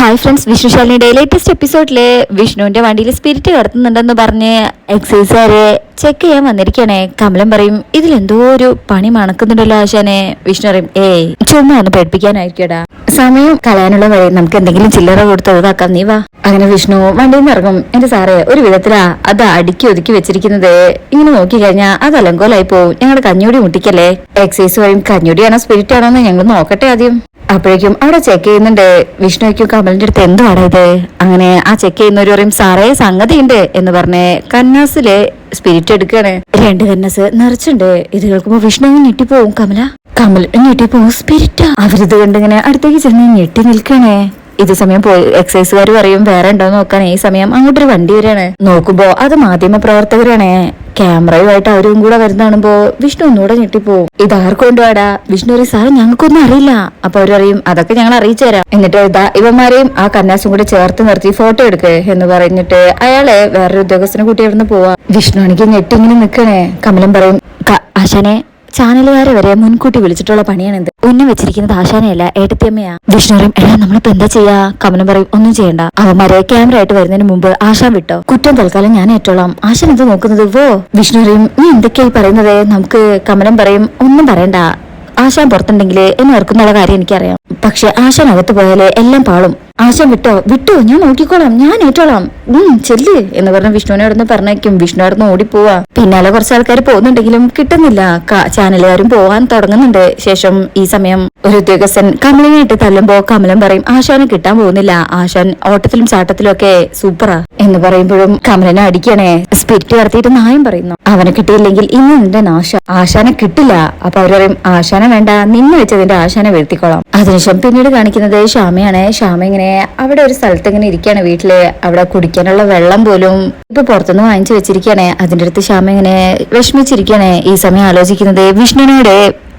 Hi friends വിഷ്ണുശാലിനിയുടെ latest എപ്പിസോഡിൽ വിഷ്ണുവിന്റെ വണ്ടിയിൽ സ്പിരിറ്റ് കടത്തുന്നുണ്ടെന്ന് പറഞ്ഞ് എക്സൈസുകാരെ ചെക്ക് ചെയ്യാൻ വന്നിരിക്കണേ കമലം പറയും ഇതിലെന്തോ ഒരു പണി മണക്കുന്നുണ്ടല്ലോ ആശാനെ. വിഷ്ണു പറയും ഏയ് ചുമ്മാ ഒന്ന് പേടിപ്പിക്കാനായിരിക്കടാ സമയം കളയാനുള്ള വഴി നമുക്ക് എന്തെങ്കിലും ചില്ലറ കൊടുത്ത് ഇതാക്കാം നീ വാ. അങ്ങനെ വിഷ്ണു വണ്ടിയിൽ നിന്ന് ഇറങ്ങും. എന്റെ സാറേ ഒരു വിധത്തിലാ അത് അടുക്കി ഒതുക്കി വെച്ചിരിക്കുന്നത്. ഇങ്ങനെ നോക്കി കഴിഞ്ഞാൽ അത് അലങ്കോലായി പോവും. ഞങ്ങളുടെ കഞ്ഞൂടി മുട്ടിക്കല്ലേ? എക്സൈസ് പറയും കഞ്ഞൂടിയാണോ സ്പിരിറ്റ് ആണോ എന്ന് ഞങ്ങൾ നോക്കട്ടെ ആദ്യം. അപ്പോഴേക്കും അവിടെ ചെക്ക് ചെയ്യുന്നുണ്ട്. വിഷ്ണുവയ്ക്കും കമലിന്റെ അടുത്ത് എന്തുവാടാ ഇത്? അങ്ങനെ ആ ചെക്ക് ചെയ്യുന്നവര് പറയും സാറേ സംഗതി ഉണ്ട് എന്ന് പറഞ്ഞ് കന്നാസിൽ സ്പിരിറ്റ് എടുക്കാണ് രണ്ട് കന്നാസ് നിറച്ചുണ്ട്. ഇത് കേൾക്കുമ്പോ വിഷ്ണു ഞെട്ടിപ്പോവും. കമല കമൽ ഞെട്ടിപ്പോവും. സ്പിരിറ്റാ അവരിത് കണ്ടിങ്ങനെ അടുത്തേക്ക് ചെന്ന് ഞെട്ടി നിൽക്കണേ ഇത് സമയം പോയി. എക്സൈസുകാർ പറയും വേറെ ഉണ്ടോ നോക്കാൻ. ഈ സമയം അങ്ങോട്ടൊരു വണ്ടി വരാണ് നോക്കുമ്പോ അത് മാധ്യമ പ്രവർത്തകരാണ് ക്യാമറയുമായിട്ട് അവരും കൂടെ വരുന്നാണുമ്പോ വിഷ്ണു ഒന്നുകൂടെ ഞെട്ടിപ്പോവും. ഇത് ആർക്ക് കൊണ്ടുപോടാ വിഷ്ണു പറയും സാറ് ഞങ്ങൾക്കൊന്നും അറിയില്ല. അപ്പൊ അവരറിയും അതൊക്കെ ഞങ്ങൾ അറിയിച്ചു തരാം. എന്നിട്ട് ഇതാ ഇവന്മാരെയും ആ കന്നാസും കൂടെ ചേർത്ത് നിർത്തി ഫോട്ടോ എടുക്ക് എന്ന് പറഞ്ഞിട്ട് അയാളെ വേറൊരു ഉദ്യോഗസ്ഥനെ കൂട്ടി അവിടുന്ന് പോവാ. വിഷ്ണു ആണെങ്കിൽ ഞെട്ടി ഇങ്ങനെ നിക്കണേ കമലം പറയും "ക- ആശാനെ ചാനലുകാരെ വരെ മുൻകൂട്ടി വിളിച്ചിട്ടുള്ള പണിയാണിത് ഉന്നം വെച്ചിരിക്കുന്നത് ആശാനയല്ല ഏട്ടത്തിയമ്മയാ. വിഷ്ണു പറയും എടാ നമ്മളിപ്പോ എന്താ ചെയ്യാ? കമനം പറയും ഒന്നും ചെയ്യണ്ട. അവന്മാരെ ക്യാമറ ആയിട്ട് വരുന്നതിന് മുമ്പ് ആശാൻ വിട്ടോ? കുറ്റം തൽക്കാലം ഞാൻ ഏറ്റോളാം. ആശാൻ ഇത് നോക്കുന്നത്? വോ. വിഷ്ണു പറയും നീ എന്തൊക്കെയായി പറയുന്നത്? നമുക്ക് കമനം പറയും ഒന്നും പറയണ്ട. ആശാൻ പുറത്തുണ്ടെങ്കിൽ എന്നെ ഓർക്കുന്നുള്ള കാര്യം എനിക്കറിയാം. പക്ഷെ ആശാൻ അകത്ത് പോയാലേ എല്ലാം പാളും. ആശാൻ വിട്ടോ? വിട്ടോ ഞാൻ നോക്കിക്കോളാം ഞാൻ ഏറ്റോളാം. ഉം ചെല്ല് എന്ന് പറഞ്ഞ വിഷ്ണുവിനെ അവിടെ നിന്ന് പറഞ്ഞേക്കും വിഷ്ണു അവിടെ നിന്ന് ഓടിപ്പോവാ. പിന്നാലെ കുറച്ച് ആൾക്കാർ പോകുന്നുണ്ടെങ്കിലും കിട്ടുന്നില്ല. ചാനലുകാരും പോവാൻ തുടങ്ങുന്നുണ്ട്. ശേഷം ഈ സമയം ഒരു ഉദ്യോഗസ്ഥൻ കമലിനായിട്ട് തല്ലുമ്പോ കമലം പറയും ആശാനെ കിട്ടാൻ പോകുന്നില്ല. ആശാൻ ഓട്ടത്തിലും ചാട്ടത്തിലും ഒക്കെ സൂപ്പറാ. എന്ന് പറയുമ്പോഴും കമലനെ അടിക്കണേ. സ്പിരിറ്റ് കടത്തിയിട്ട് നായം പറയുന്നു. അവനെ കിട്ടിയില്ലെങ്കിൽ ഇന്ന് നിന്റെ നാശ. ആശാനെ കിട്ടില്ല. അപ്പൊ അവർ പറയും ആശാനെ വേണ്ട. നിന്നെ വെച്ചതിന്റെ ആശാനെ വീഴ്ത്തിക്കോളാം. അതിനുശേഷം പിന്നീട് കാണിക്കുന്നത് ശ്യാമയാണ്. ശ്യാമ ഇങ്ങനെ അവിടെ ഒരു സ്ഥലത്ത് ഇങ്ങനെ ഇരിക്കുകയാണ് വീട്ടിൽ. അവിടെ കുടിക്കാനുള്ള വെള്ളം പോലും ഇപ്പൊ പുറത്തുനിന്ന് വാങ്ങിച്ചു വെച്ചിരിക്കുകയാണ്. അതിന്റെ അടുത്ത് ശ്യാമ ഇങ്ങനെ വിഷമിച്ചിരിക്കുകയാണ്. ഈ സമയം ആലോചിക്കുന്നത് വിഷ്ണുവിനോട്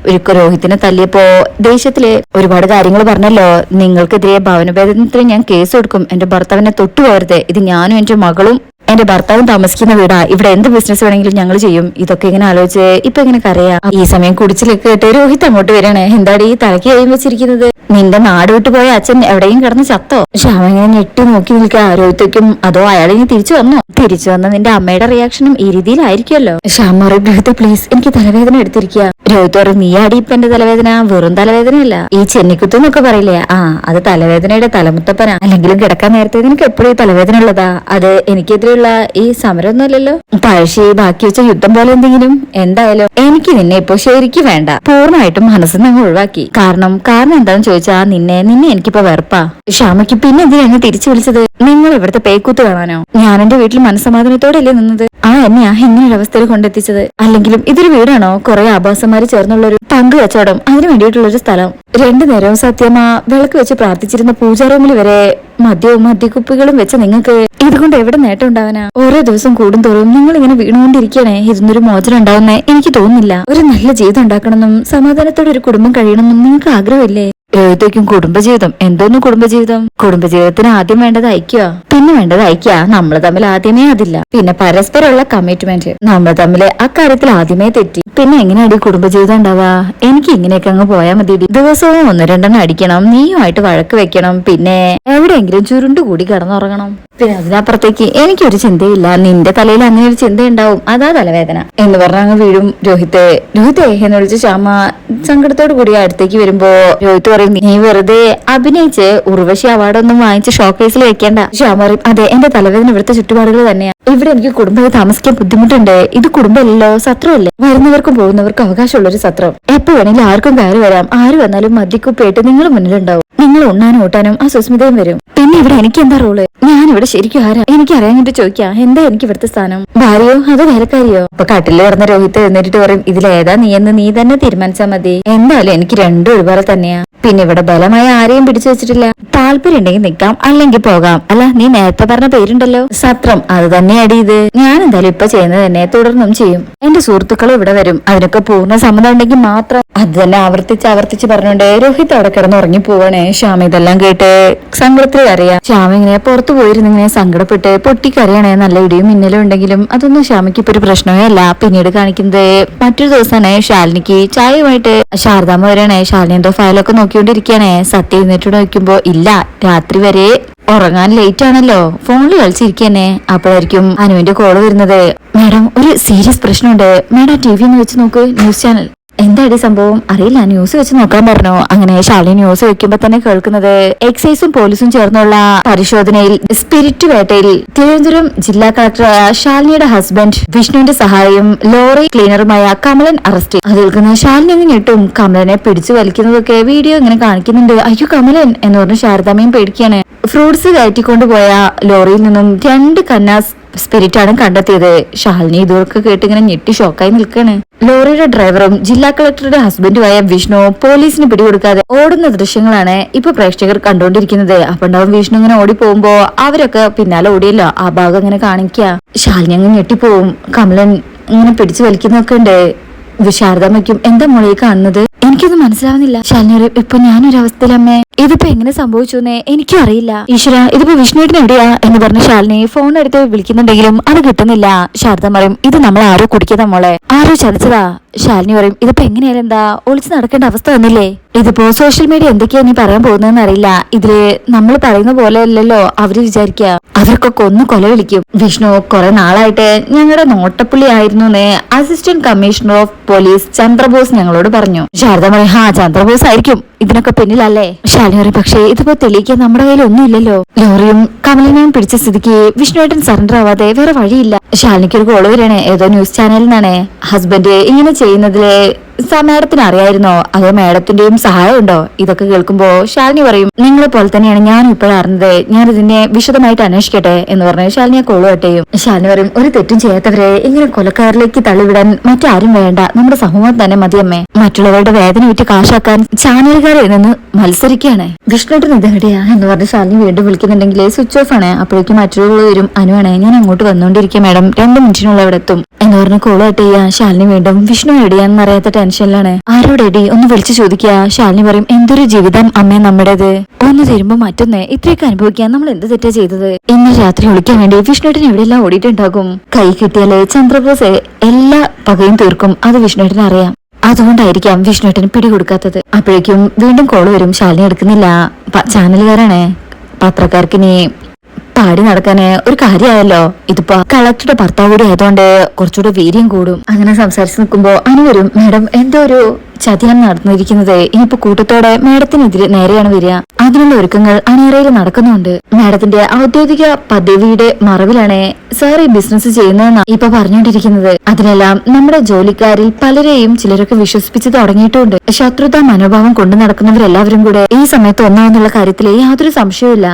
ഒരു രോഹിത്തിനെ തല്ലിയപ്പോ ദേശത്തിലെ ഒരുപാട് കാര്യങ്ങൾ പറഞ്ഞല്ലോ. നിങ്ങൾക്കെതിരെ ഭവനഭേദനത്തിന് ഞാൻ കേസ് കൊടുക്കും. എന്റെ ഭർത്താവിനെ തൊട്ടുപോകരുത്. ഇത് ഞാനും എന്റെ മകളും എന്റെ ഭർത്താവും താമസിക്കുന്ന വീടാ. ഇവിടെ എന്ത് ബിസിനസ് വേണമെങ്കിലും ഞങ്ങൾ ചെയ്യും. ഇതൊക്കെ ഇങ്ങനെ ആലോചിച്ച് ഇപ്പൊ ഇങ്ങനെ കരയാ. ഈ സമയം കുടിച്ചിലേക്ക് കേട്ട് രോഹിത് അങ്ങോട്ട് വരണേ എന്താടി ഈ കഴിയും വെച്ചിരിക്കുന്നത്? നിന്റെ നാട് വിട്ടു പോയ അച്ഛൻ എവിടെയും കിടന്ന് ചത്തോ? ശ്യാമ ഇങ്ങനെ ഞെട്ടി നോക്കി നിൽക്കുക രോഹിത്തേക്കും അതോ അയാൾ ഇനി തിരിച്ചു വന്നോ? തിരിച്ചു വന്ന നിന്റെ അമ്മയുടെ റിയാക്ഷനും ഈ രീതിയിലായിരിക്കുമല്ലോ. ശ്യാമ രോഹിത് പ്ലീസ് എനിക്ക് തലവേദന എടുത്തിരിക്കുക രോഹിത് പറയും നീ ഇപ്പൊ എന്റെ തലവേദന? വെറും തലവേദനയല്ല. ഈ ചെന്നിക്കുത്ത് എന്നൊക്കെ പറയില്ലേ? ആ അത് തലവേദനയുടെ തലമുത്തപ്പന. അല്ലെങ്കിലും കിടക്കാൻ നേരത്തെ നിനക്ക് എപ്പോഴും തലവേദന ഉള്ളതാ? അത് എനിക്കെതിരെയുള്ള ഈ സമരമൊന്നും അല്ലല്ലോ. പഴശ്ശി ബാക്കി വെച്ച യുദ്ധം പോലെ എന്തെങ്കിലും? എന്തായാലും എനിക്ക് നിന്നെ ഇപ്പൊ ശരിക്കും വേണ്ട. പൂർണമായിട്ടും മനസ്സിൽ നിന്ന് ഒഴിവാക്കി. കാരണം കാരണം എന്താണെന്ന് ചോദിച്ചാ നിന്നെ നിന്നെ എനിക്കിപ്പോ വെറുപ്പാ. ഷാമയ്ക്ക് പിന്നെ എന്തിനാണ് തിരിച്ചു വിളിച്ചത്? നിങ്ങൾ ഇവിടുത്തെ പേക്കൂത്ത് കാണാനോ? ഞാൻ എന്റെ വീട്ടിൽ മനസ്സമാധാനത്തോടെ അല്ലേ നിന്നത്? ആ എന്നെയാ ഇങ്ങനൊരു അവസ്ഥയിൽ കൊണ്ടെത്തിച്ചത്? അല്ലെങ്കിലും ഇതൊരു വീടാണോ? കുറെ ആഭാസന്മാര് ചേർന്നുള്ള ഒരു പങ്ക് കച്ചവടം. അതിനു വേണ്ടിയിട്ടുള്ള ഒരു സ്ഥലം. രണ്ടു നേരവും സത്യമാ വിളക്ക് വെച്ച് പ്രാർത്ഥിച്ചിരുന്ന പൂജാ റൂമിൽ വരെ മദ്യവും മദ്യക്കുപ്പികളും വെച്ച് നിങ്ങൾക്ക് ഇതുകൊണ്ട് എവിടെ നേട്ടം ഉണ്ടാവാനാ? ഓരോ ദിവസം കൂടുന്തോറും നിങ്ങൾ ഇങ്ങനെ വീണുകൊണ്ടിരിക്കണേ. ഇതൊന്നൊരു മോചനം ഉണ്ടാവുന്നേ എനിക്ക് തോന്നുന്നില്ല. ഒരു നല്ല ജീവിതം ഉണ്ടാക്കണമെന്നും സമാധാനത്തോടെ ഒരു കുടുംബം കഴിയണമെന്നും നിങ്ങൾക്ക് ആഗ്രഹമില്ലേ? ഏതൊക്കെയും കുടുംബജീവിതം. എന്തോന്ന് കുടുംബജീവിതം? കുടുംബജീവിതത്തിന് ആദ്യം വേണ്ടത് ഐക്യ പിന്നെ വേണ്ടത് ഐക്യ നമ്മൾ തമ്മിൽ ആദ്യമേ അതില്ല. പിന്നെ പരസ്പരമുള്ള കമ്മിറ്റ്മെന്റ് നമ്മൾ തമ്മിൽ അക്കാര്യത്തിൽ ആദ്യമേ തെറ്റി. പിന്നെ എങ്ങനെയാണ് കുടുംബജീവിതം ഉണ്ടാവാ എനിക്ക് ഇങ്ങനെയൊക്കെ അങ്ങ് പോയാൽ മതി ദിവസവും ഒന്ന് രണ്ടെണ്ണം അടിക്കണം. നീയുമായിട്ട് വഴക്ക് വെക്കണം. പിന്നെ എവിടെയെങ്കിലും ചുരുണ്ടുകൂടി കിടന്നുറങ്ങണം. പിന്നെ അതിനപ്പുറത്തേക്ക് എനിക്കൊരു ചിന്തയില്ല. നിന്റെ തലയിൽ അങ്ങനെ ഒരു ചിന്ത ഉണ്ടാവും അതാ തലവേദന. എന്ന് പറഞ്ഞ അങ്ങ് വീഴും. രോഹിത്തെ രോഹിത്തെ എന്ന് വിളിച്ച് ശ്യാമ സങ്കടത്തോടു കൂടി അടുത്തേക്ക് വരുമ്പോ രോഹിത് പറയും നീ വെറുതെ അഭിനയിച്ച് ഉർവശി അവാർഡ് ഒന്നും വാങ്ങിച്ച് ഷോക്കേസിൽ വെക്കേണ്ട ശ്യാമ പറയും അതെ എന്റെ തലവേദന ഇവിടുത്തെ ചുറ്റുപാടുകൾ തന്നെയാണ് ഇവിടെ എനിക്ക് കുടുംബത്തിൽ താമസിക്കാൻ ബുദ്ധിമുട്ടുണ്ട്. ഇത് കുടുംബമല്ലോ സത്രമല്ലേ? വരുന്നവർക്കും പോകുന്നവർക്കും അവകാശമുള്ള ഒരു സത്രം. എപ്പോ വേണമെങ്കിലും ആർക്കും കയറി വരാം. ആര് വന്നാലും മദ്യക്കുപ്പിയായിട്ട് നിങ്ങൾ മുന്നിലുണ്ടാവും. നിങ്ങൾ ഉണ്ണാനും ഊട്ടാനും ആ സുസ്മിതയും വരും. പിന്നെ ഇവിടെ എനിക്ക് എന്താ റോൾ ഞാൻ ഇവിടെ ശരിക്കും ആരാ? എനിക്ക് അറിയാഞ്ഞിട്ട് ചോദിക്കാം. എന്താ എനിക്ക് ഇവിടുത്തെ സ്ഥാനം? ഭാര്യയോ അതോ വേലക്കാരിയോ? അപ്പൊ കട്ടിൽ കിടന്ന രോഹിത് എന്നിട്ട് പറയും ഇതിലേതാ നീ എന്ന് നീ തന്നെ തീരുമാനിച്ചാ മതി. എന്തായാലും എനിക്ക് രണ്ടും ഒരുപോലെ തന്നെയാ. പിന്നെ ഇവിടെ ബലമായ ആരെയും പിടിച്ചു വെച്ചിട്ടില്ല. താല്പര്യം ഉണ്ടെങ്കിൽ നിക്കാം അല്ലെങ്കിൽ പോകാം. അല്ല നീ നേരത്തെ പറഞ്ഞ പേരുണ്ടല്ലോ. സത്രം അത് തന്നെയാടി ഇത്. ഞാൻ എന്തായാലും ഇപ്പൊ ചെയ്യുന്നത് തന്നെ തുടർന്നും ചെയ്യും. എന്റെ സുഹൃത്തുക്കൾ ഇവിടെ വരും. അതിനൊക്കെ പൂർണ സമ്മതം ഉണ്ടെങ്കിൽ മാത്രം. അത് തന്നെ ആവർത്തിച്ച് ആവർത്തിച്ച് പറഞ്ഞോണ്ട് രോഹിത് അവിടെ കിടന്ന് ഉറങ്ങി പോവണേ. ശ്യാമ ഇതെല്ലാം കേട്ട് സങ്കടത്തിൽ അറിയാം ശ്യാമ ഇങ്ങനെ പുറത്തു പോയിരുന്ന് ഇങ്ങനെ സങ്കടപ്പെട്ട് പൊട്ടിക്കറിയണേ നല്ല ഇടിയും മിന്നലും ഉണ്ടെങ്കിലും അതൊന്നും ശ്യാമയ്ക്ക് ഇപ്പൊ ഒരു പ്രശ്നമേ അല്ല. പിന്നീട് കാണിക്കുന്നത് മറ്റൊരു ദിവസമാണ് ശാലിനിക്ക് ചായയുമായിട്ട്. ശാരദാമ്മ വരണേ ശാലിനി എന്തോ ഫയലൊക്കെ നോക്കിക്കൊണ്ടിരിക്കുകയാണേ. സത്യം എന്നിട്ട് നോക്കുമ്പോ ഇല്ല. രാത്രി വരെ ഉറങ്ങാൻ ലേറ്റ് ആണല്ലോ. ഫോണിൽ കളിച്ചിരിക്കന്നെ. അപ്പോഴായിരിക്കും അനുവിന്റെ കോൾ വരുന്നത്. മാഡം ഒരു സീരിയസ് പ്രശ്നമുണ്ട്. മാഡം ടി വി ഒന്ന് വെച്ച് നോക്ക്. ന്യൂസ് ചാനൽ എന്താടി സംഭവം? അറിയില്ല ന്യൂസ് വെച്ച് നോക്കാൻ പറഞ്ഞു? അങ്ങനെ ശാലിനി ന്യൂസ് വെക്കുമ്പോ തന്നെ കേൾക്കുന്നത് എക്സൈസും പോലീസും ചേർന്നുള്ള പരിശോധനയിൽ സ്പിരിറ്റ് വേട്ടയിൽ തിരുവനന്തപുരം ജില്ലാ കളക്ടറായ ശാലിനിയുടെ ഹസ്ബൻഡ് വിഷ്ണുവിന്റെ സഹായിയും ലോറി ക്ലീനറുമായ കമലൻ അറസ്റ്റ് അത് കേൾക്കുന്ന ശാലിനി അങ്ങ് ഞെട്ടും. കമലനെ പിടിച്ചു വലിക്കുന്നതൊക്കെ വീഡിയോ ഇങ്ങനെ കാണിക്കുന്നുണ്ട്. അയ്യോ കമലൻ എന്ന് പറഞ്ഞ് ശാരദാമ്മയും പേടിക്കുകയാണ്. ഫ്രൂട്ട്സ് കയറ്റിക്കൊണ്ടുപോയ ലോറിയിൽ നിന്നും രണ്ട് കന്നാസ് സ്പിരിറ്റ് ആണ് കണ്ടെത്തിയത്. ഷാലിനി ഇതൊക്കെ കേട്ട് ഇങ്ങനെ ഞെട്ടി ഷോക്കായി നിൽക്കാണ്. ലോറിയുടെ ഡ്രൈവറും ജില്ലാ കളക്ടറുടെ ഹസ്ബൻഡുമായ വിഷ്ണു പോലീസിന് പിടികൊടുക്കാതെ ഓടുന്ന ദൃശ്യങ്ങളാണ് ഇപ്പൊ പ്രേക്ഷകർ കണ്ടുകൊണ്ടിരിക്കുന്നത്. അപ്പൊ ഉണ്ടാവും വിഷ്ണു ഇങ്ങനെ ഓടി പോകുമ്പോ അവരൊക്കെ പിന്നാലെ ഓടിയല്ലോ. ആ ഭാഗം ഇങ്ങനെ കാണിക്കുക ശാലിനി അങ്ങ് ഞെട്ടിപ്പോവും. കമലൻ ഇങ്ങനെ പിടിച്ചു വലിക്കുന്നൊക്കെ ഉണ്ട്. വിശാരദമ്മയ്ക്കും എന്താ മോളെ കാണുന്നത്? എനിക്കൊന്നും മനസ്സിലാവുന്നില്ല. ശാലിനി ഇപ്പൊ ഞാനൊരു അവസ്ഥയിലമ്മേ ഇതിപ്പോ എങ്ങനെ സംഭവിച്ചു എന്നേ എനിക്കും അറിയില്ല ഈശ്വര ഇതിപ്പോ വിഷ്ണുവിന് എവിടെയാ എന്ന് പറഞ്ഞ ശാലിനി ഫോൺ എടുത്ത് വിളിക്കുന്നുണ്ടെങ്കിലും അത് കിട്ടുന്നില്ല. ശാരദ പറയും ഇത് നമ്മൾ ആരോ കുടിക്കുന്ന മോളെ. ആരോ ചതിച്ചതാ. ശാലിനി പറയും ഇതിപ്പോ എങ്ങനെയാലും എന്താ ഒളിച്ചു നടക്കേണ്ട അവസ്ഥ വന്നില്ലേ? ഇതിപ്പോ സോഷ്യൽ മീഡിയ എന്തൊക്കെയാ നീ പറയാൻ പോകുന്നതെന്ന് അറിയില്ല. ഇതിൽ നമ്മൾ പറയുന്ന പോലെ അല്ലല്ലോ അവർ വിചാരിക്കുക അവർക്കൊക്കെ ഒന്ന് കൊല വിളിക്കും. വിഷ്ണു കുറെ നാളായിട്ട് ഞങ്ങളുടെ നോട്ടപ്പുള്ളി ആയിരുന്നു എന്ന് assistant commissioner of police Chandrabose ഞങ്ങളോട് പറഞ്ഞു. ശാരദ പറയും ഹാ ചന്ദ്രബോസ് ആയിരിക്കും ഇതിനൊക്കെ പിന്നിലല്ലേ? ശാലിനി പറയും പക്ഷേ ഇതിപ്പോ തെളിയിക്കാൻ നമ്മുടെ കയ്യിൽ ഒന്നുമില്ലല്ലോ ലോറിയും കമലിനെയും പിടിച്ച സ്ഥിതിക്ക് വിഷ്ണുവേട്ടൻ സറണ്ടർ ആവാതെ വേറെ വഴിയില്ല. ശാലിനിക്ക് ഒരു കോൾ വരണേ ഏതോ ന്യൂസ് ചാനലിൽ നിന്നാണേ. ഹസ്ബൻഡ് ഇങ്ങനെ ചെയ്യുന്നതിലെ മാഡത്തിന് അറിയായിരുന്നോ അതോ മാഡത്തിന്റെയും സഹായം ഉണ്ടോ ഇതൊക്കെ കേൾക്കുമ്പോ ശാലിനി പറയും നിങ്ങളെ പോലെ തന്നെയാണ് ഞാൻ ഇപ്പോഴും അറിഞ്ഞത്. ഞാൻ ഇതിനെ വിശദമായിട്ട് അന്വേഷിക്കട്ടെ എന്ന് പറഞ്ഞ് ശാലിനിയെ കൊള്ളുവട്ടെയും ശാലിനി പറയും ഒരു തെറ്റും ചെയ്യാത്തവരെ ഇങ്ങനെ കൊലക്കാരിലേക്ക് തള്ളിവിടാൻ മറ്റാരും വേണ്ട. നമ്മുടെ സമൂഹം തന്നെ മതിയമ്മേ. മറ്റുള്ളവരുടെ വേദന വിറ്റ് കാശാക്കാൻ ചാനലുകാരെ നിന്ന് മത്സരിക്കുകയാണ്. വിഷ്ണുട്ടൻ ഇതെവിടെയാ എന്ന് പറഞ്ഞ് ശാലിനി വീണ്ടും വിളിക്കുന്നുണ്ടെങ്കിൽ സ്വിച്ച് ഓഫ് ആണ്. അപ്പോഴേക്കും മറ്റുള്ളവർ വരും. അനുവാണ് ഞാൻ അങ്ങോട്ട് വന്നുകൊണ്ടിരിക്കുക മാഡം. രണ്ട് മിനിറ്റിനുള്ള ഇവിടെ എത്തും. എന്ന് പറഞ്ഞ് കോൾ കട്ട് ചെയ്യാ? ശാലിനി വീണ്ടും വിഷ്ണു എടിയാന്ന് അറിയാത്ത ടെൻഷനിലാണ് ആരോട് എടി ഒന്ന് വിളിച്ചു ചോദിക്കുക ശാലിനി പറയും എന്തൊരു ജീവിതം അമ്മേ നമ്മുടേത്? ഒന്ന് തരുമ്പോ മറ്റൊന്ന് ഇത്രയൊക്കെ അനുഭവിക്കാൻ നമ്മൾ എന്ത് തെറ്റാ ചെയ്തത്? ഇന്ന് രാത്രി ഒളിക്കാൻ വേണ്ടി വിഷ്ണുട്ടൻ എവിടെയെല്ലാം ഓടിയിട്ടുണ്ടാകും? കൈ കിട്ടിയാലേ ചന്ദ്രബോസ് എല്ലാ പകയും തീർക്കും. അത് വിഷ്ണുട്ടന് അറിയാം. അതുകൊണ്ടായിരിക്കാം പിടി പിടികൊടുക്കാത്തത്. അപ്പോഴേക്കും വീണ്ടും കോൾ വരും. ശാലിനി എടുക്കുന്നില്ല. ചാനലുകാരാണ് പത്രക്കാർക്ക് ഇനി പാടി നടക്കാന് ഒരു കാര്യമായല്ലോ. ഇതിപ്പോ കളക്ടറുടെ ഭർത്താവ് കൂടി ആയതുകൊണ്ട് കുറച്ചുകൂടെ വീര്യം കൂടും. അങ്ങനെ സംസാരിച്ച് നിൽക്കുമ്പോ അനു വരും മാഡം എന്തോ ഒരു ചതിയാണ് നടന്നിരിക്കുന്നത്. ഇനിയിപ്പോ കൂട്ടത്തോടെ മാഡത്തിനെതിരെ നേരെയാണ് വരിക. അതിനുള്ള ഒരുക്കങ്ങൾ അണിയറയിൽ നടക്കുന്നുണ്ട്. മാഡത്തിന്റെ ഔദ്യോഗിക പദവിയുടെ മറവിലാണ് സാർ ഈ ബിസിനസ് ചെയ്യുന്നതെന്നാണ് ഇപ്പൊ പറഞ്ഞുകൊണ്ടിരിക്കുന്നത് അതിനെല്ലാം നമ്മുടെ ജോലിക്കാരിൽ പലരെയും ചിലരൊക്കെ വിശ്വസിപ്പിച്ച് തുടങ്ങിയിട്ടുണ്ട്. ശത്രുതാ മനോഭാവം കൊണ്ടു നടക്കുന്നവരെല്ലാവരും കൂടെ ഈ സമയത്ത് ഒന്നാവുന്നുള്ള കാര്യത്തിൽ യാതൊരു സംശയവുമില്ല.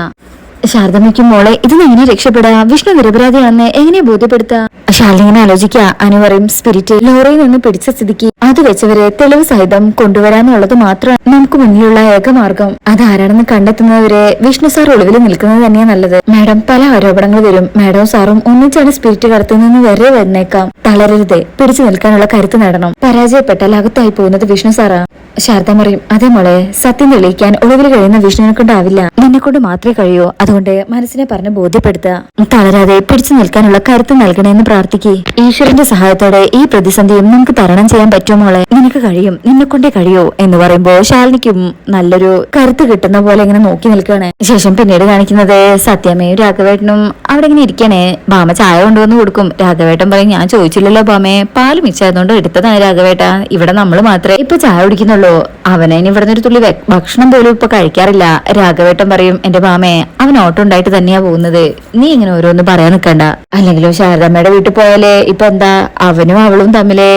ശാരദമ്മയ്ക്കും മോളെ ഇതിന് എങ്ങനെ രക്ഷപ്പെടാ? വിഷ്ണു നിരപരാധിയാണെന്ന് എങ്ങനെ ബോധ്യപ്പെടുത്താ? ശാലിങ്ങനെ ആലോചിക്കുക അനു പറയും സ്പിരിറ്റ് ലോറയിൽ നിന്ന് പിടിച്ച സ്ഥിതിക്ക് അത് വെച്ചവരെ തെളിവ് സഹിതം കൊണ്ടുവരാന്നുള്ളത് മാത്രമാണ് നമുക്ക് മുന്നിലുള്ള ഏക മാർഗം അതാരാണെന്ന് കണ്ടെത്തുന്നവരെ വിഷ്ണു സാർ ഒളിവിൽ നിൽക്കുന്നത് തന്നെയാ നല്ലത്. മാഡം പല ആരോപണങ്ങൾ വരും. മാഡവും സാറും ഒന്നിച്ചാണ് സ്പിരിറ്റ് കടത്തുന്നതെന്ന് വരെ വന്നേക്കാം. തളരരുത്. പിടിച്ചു നിൽക്കാനുള്ള കരുത്ത് നേടണം. പരാജയപ്പെട്ടാൽ അകത്തായി പോകുന്നത് വിഷ്ണു സാറാ. ശാരദ പറയും അതേ മോളെ സത്യം തെളിയിക്കാൻ ഒളിവിൽ കഴിയുന്ന വിഷ്ണുവിനെ കൊണ്ടാവില്ല. നിന്നെ കൊണ്ട് മാത്രമേ കഴിയൂ. അതുകൊണ്ട് മനസ്സിനെ പറഞ്ഞ് ബോധ്യപ്പെടുത്തുക. തളരാതെ പിടിച്ചു നിൽക്കാനുള്ള കരുത്ത് നൽകണേന്ന് പ്രാർത്ഥിക്കേ. ഈശ്വരന്റെ സഹായത്തോടെ ഈ പ്രതിസന്ധിയും നമുക്ക് തരണം ചെയ്യാൻ പറ്റുമോ മോളെ നിനക്ക് കഴിയും നിന്നെ കൊണ്ടേ കഴിയോ എന്ന് പറയുമ്പോ ശാലിനിക്കും നല്ലൊരു കരുത്ത് കിട്ടുന്ന പോലെ ഇങ്ങനെ നോക്കി നിൽക്കുകയാണ്. ശേഷം പിന്നീട് കാണിക്കുന്നത് സത്യമേയും രാഘവേട്ടനും അവിടെ ഇങ്ങനെ ഇരിക്കണേ ബാമ ചായ കൊണ്ടുവന്ന് കൊടുക്കും. രാഘവേട്ടൻ പറയും ഞാൻ ചോദിച്ചില്ലല്ലോ ബാമേ പാൽ മിച്ചായതുകൊണ്ട് എടുത്തതാണ് രാഘവേട്ട. ഇവിടെ നമ്മൾ മാത്രമേ ഇപ്പൊ ചായ കുടിക്കുന്നുള്ളൂ. അവനെ ഇനി ഇവിടെ ഒരു തുള്ളി ഭക്ഷണം പോലും ഇപ്പൊ കഴിക്കാറില്ല. രാഘവേട്ടൻ പറയും എന്റെ ബാമേ അവൻ ഓട്ടം ഉണ്ടായിട്ട് തന്നെയാ പോകുന്നത്. നീ ഇങ്ങനെ ഓരോന്ന് പറയാൻ നിൽക്കണ്ട അല്ലെങ്കിലും ശാരദമ്മയുടെ വീട്ടിൽ പോയാലേ ഇപ്പൊ എന്താ? അവനും അവളും തമ്മിലെ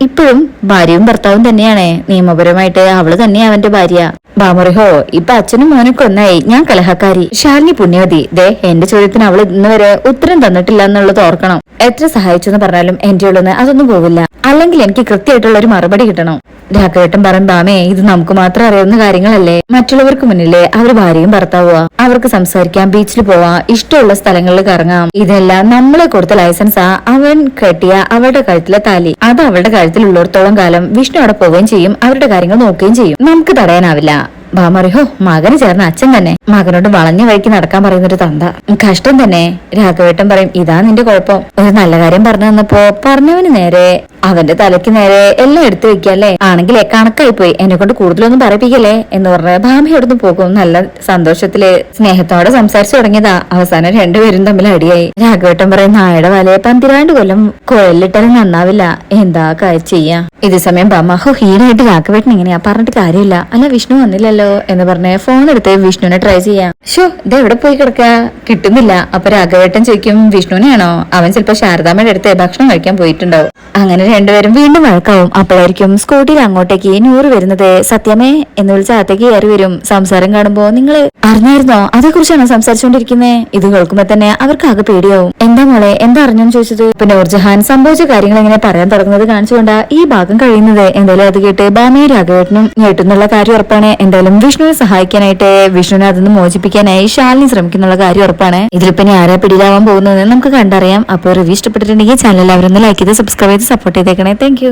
ഇപ്പോഴും ഭാര്യയും ഭർത്താവും തന്നെയാണ്. നിയമപരമായിട്ട് അവൾ തന്നെയാ അവന്റെ ഭാര്യ. ബാമുറിഹോ ഇപ്പൊ അച്ഛനും മോനൊക്കെ ഒന്നായി. ഞാൻ കലഹക്കാരി. ശാലിനി പുണ്യവതി ദേ എന്റെ ചോദ്യത്തിന് അവൾ ഇന്ന് വരെ ഉത്തരം തന്നിട്ടില്ല എന്നുള്ളത് ഓർക്കണം. എത്ര സഹായിച്ചു എന്ന് പറഞ്ഞാലും എന്റെ ഉള്ളെന്ന് അതൊന്നും പോവില്ല. അല്ലെങ്കിൽ എനിക്ക് കൃത്യമായിട്ടുള്ള ഒരു മറുപടി കിട്ടണം. രാഘവേട്ടൻ പറയും ബാമേ ഇത് നമുക്ക് മാത്രം അറിയാവുന്ന കാര്യങ്ങളല്ലേ? മറ്റുള്ളവർക്ക് മുന്നിലെ അവർ ഭാര്യയും ഭർത്താവുക അവർക്ക് സംസാരിക്കാം ബീച്ചിൽ പോവാം ഇഷ്ടമുള്ള സ്ഥലങ്ങളിൽ കറങ്ങാം ഇതെല്ലാം നമ്മളെ കൊടുത്ത ലൈസൻസാ. അവൻ കെട്ടിയ അവളുടെ കഴുത്തിലെ താലി. അത് അവളുടെ കഴുത്തിലുള്ളിടത്തോളം കാലം വിഷ്ണു അവിടെ പോവുകയും ചെയ്യും അവരുടെ കാര്യങ്ങൾ നോക്കുകയും ചെയ്യും. നമുക്ക് തടയാനാവില്ല. ഭാമറിയോ മകന് ചേർന്ന അച്ഛൻ തന്നെ. മകനോട് വളഞ്ഞ വഴിക്ക് നടക്കാൻ പറയുന്നൊരു തന്ത. കഷ്ടം തന്നെ. രാഘവേട്ടൻ പറയും ഇതാ നിന്റെ കുഴപ്പം. ഒരു നല്ല കാര്യം പറഞ്ഞു തന്നപ്പോ പറഞ്ഞവന് നേരെ അവന്റെ തലയ്ക്ക് നേരെ എല്ലാം എടുത്തു വെക്കല്ലേ ആണെങ്കിലേ കണക്കായി പോയി എന്നെ കൊണ്ട് കൂടുതലൊന്നും പറയിപ്പിക്കല്ലേ? എന്ന് പറഞ്ഞ ഭാമ എവിടുന്ന് പോകും. നല്ല സന്തോഷത്തിൽ സ്നേഹത്തോടെ സംസാരിച്ചു തുടങ്ങിയതാ. അവസാനം രണ്ടുപേരും തമ്മിൽ അടിയായി. രാഘവേട്ടൻ പറയും നായുടെ വലയെ പന്തിരാണ്ട് കൊല്ലം. കുഴലിട്ടാലും നന്നാവില്ല. എന്താ കാര്യം ചെയ്യാ? ഇതേ സമയം ബാമാഹു ഹീനായിട്ട് രാഘവേട്ടൻ ഇങ്ങനെയാ? പറഞ്ഞിട്ട് കാര്യമില്ല. അല്ല വിഷ്ണു വന്നില്ലല്ലോ? എന്ന് പറഞ്ഞ് ഫോൺ എടുത്ത് വിഷ്ണുവിനെ ട്രൈ ചെയ്യാം. ഷോ ഇത് എവിടെ പോയി കിടക്ക? കിട്ടുന്നില്ല. അപ്പൊ രാഘവേട്ടൻ ചോദിക്കും വിഷ്ണുവിനെയാണോ? അവൻ ചിലപ്പോ ശാരദാമ്മയുടെ അടുത്ത് ഭക്ഷണം കഴിക്കാൻ പോയിട്ടുണ്ടാവും. അങ്ങനെ രണ്ടുപേരും വീണ്ടും വഴക്കാവും. അപ്പോഴായിരിക്കും സ്കൂട്ടിയിൽ അങ്ങോട്ടേക്ക് നൂറ് വരുന്നത്. സത്യമേ എന്ന് വിളിച്ച അകത്തേക്ക് കയറി വരും. സംസാരം കാണുമ്പോ നിങ്ങൾ അറിഞ്ഞായിരുന്നോ? അതേക്കുറിച്ചാണോ സംസാരിച്ചുകൊണ്ടിരിക്കുന്നത് ഇത് കേൾക്കുമ്പോ തന്നെ അവർക്ക് ആകെ പേടിയാവും. എന്താ മോളെ എന്താ അറിഞ്ഞെന്ന് ചോദിച്ചത്? ഇപ്പൊ നൂർജഹാൻ സംഭവിച്ച കാര്യങ്ങൾ ഇങ്ങനെ പറയാൻ തുടങ്ങുന്നത് കാണിച്ചുകൊണ്ടാ ഈ ഭാഗം കഴിയുന്നത്. എന്തായാലും അത് കേട്ട് ബാമയെ രാഘവേട്ടനും ഞെട്ടുന്നുള്ള കാര്യം ഉറപ്പാണ്. എന്തായാലും വിഷ്ണുവിനെ സഹായിക്കാനായിട്ട് വിഷ്ണുവിനെ അതൊന്ന് മോചിപ്പിക്കാനായി ശാലിനി ശ്രമിക്കുന്നുള്ള കാര്യം ഉറപ്പാണ്. ഇതിലിപ്പോ ഇനി ആരാ പിടിയിലാവാൻ പോകുന്നത് നമുക്ക് കണ്ടറിയാം. അപ്പോൾ റിവ്യൂ ഇഷ്ടപ്പെട്ടിട്ടുണ്ടെങ്കിൽ ചാനൽ അവരൊന്ന് ലൈക്ക് ചെയ്ത് സബ്സ്ക്രൈബ് ചെയ്ത് സപ്പോർട്ട് ചെയ്തേക്കണേ താങ്ക്